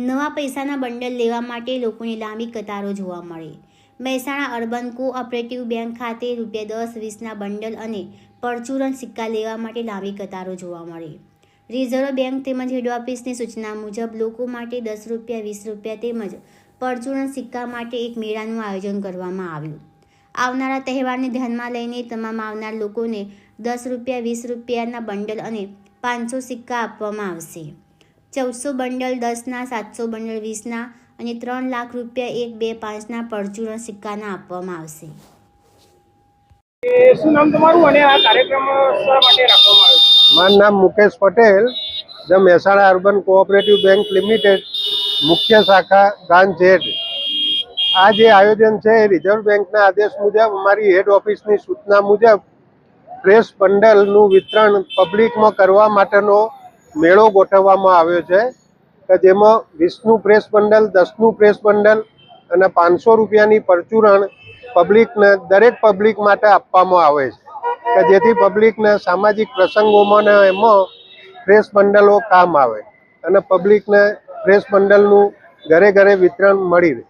નવા પૈસાના બંડલ લેવા માટે લોકોની લાંબી કતારો જોવા મળી. મહેસાણા અર્બન કોઓપરેટિવ બેંક ખાતે રૂપિયા દસ, વીસના બંડલ અને પરચુરણ સિક્કા લેવા માટે લાંબી કતારો જોવા મળી. રિઝર્વ બેંક તેમજ હેડ ઓફિસની સૂચના મુજબ લોકો માટે દસ રૂપિયા, વીસ રૂપિયા તેમજ પરચુરણ સિક્કા માટે એક મેળાનું આયોજન કરવામાં આવ્યું. આવનારા તહેવારને ધ્યાનમાં લઈને તમામ આવનાર લોકોને દસ રૂપિયા, વીસ રૂપિયાના બંડલ અને પાંચસો સિક્કા આપવામાં આવશે. ચૌદસો બંડલ દસના સાતસો બંડલ વીસના અને ત્રણ લાખ રૂપિયા એક બે પાંચના પરચુરણ સિક્કાના આપવામાં આવશે. શું નામ તમારું અને આ કાર્યક્રમ માટે રાખવામાં આવ્યો મારું નામ મુકેશ પટેલ જે Mehsana urban cooperative bank limited મુખ્ય શાખા બ્રાન્ચ હેડ આ જે આયોજન છે એ રિઝર્વ બેંકના આદેશ મુજબ અમારી હેડ ઓફિસની સૂચના મુજબ ફ્રેશ બંડલનું વિતરણ પબ્લિકમાં કરવા માટેનો મેળો ગોઠવવામાં આવ્યો છે કે જેમાં વીસનું પ્રેસ બંડલ, દસનું પ્રેસ બંડલ અને પાંચસો રૂપિયાની પરચુરણ પબ્લિકને દરેક પબ્લિક માટે આપવામાં આવે છે. કે જેથી પબ્લિકને સામાજિક પ્રસંગોમાં ને એમાં પ્રેસ બંડલો કામ આવે અને પબ્લિકને પ્રેસ બંડલનું ઘરે ઘરે વિતરણ મળી રહે.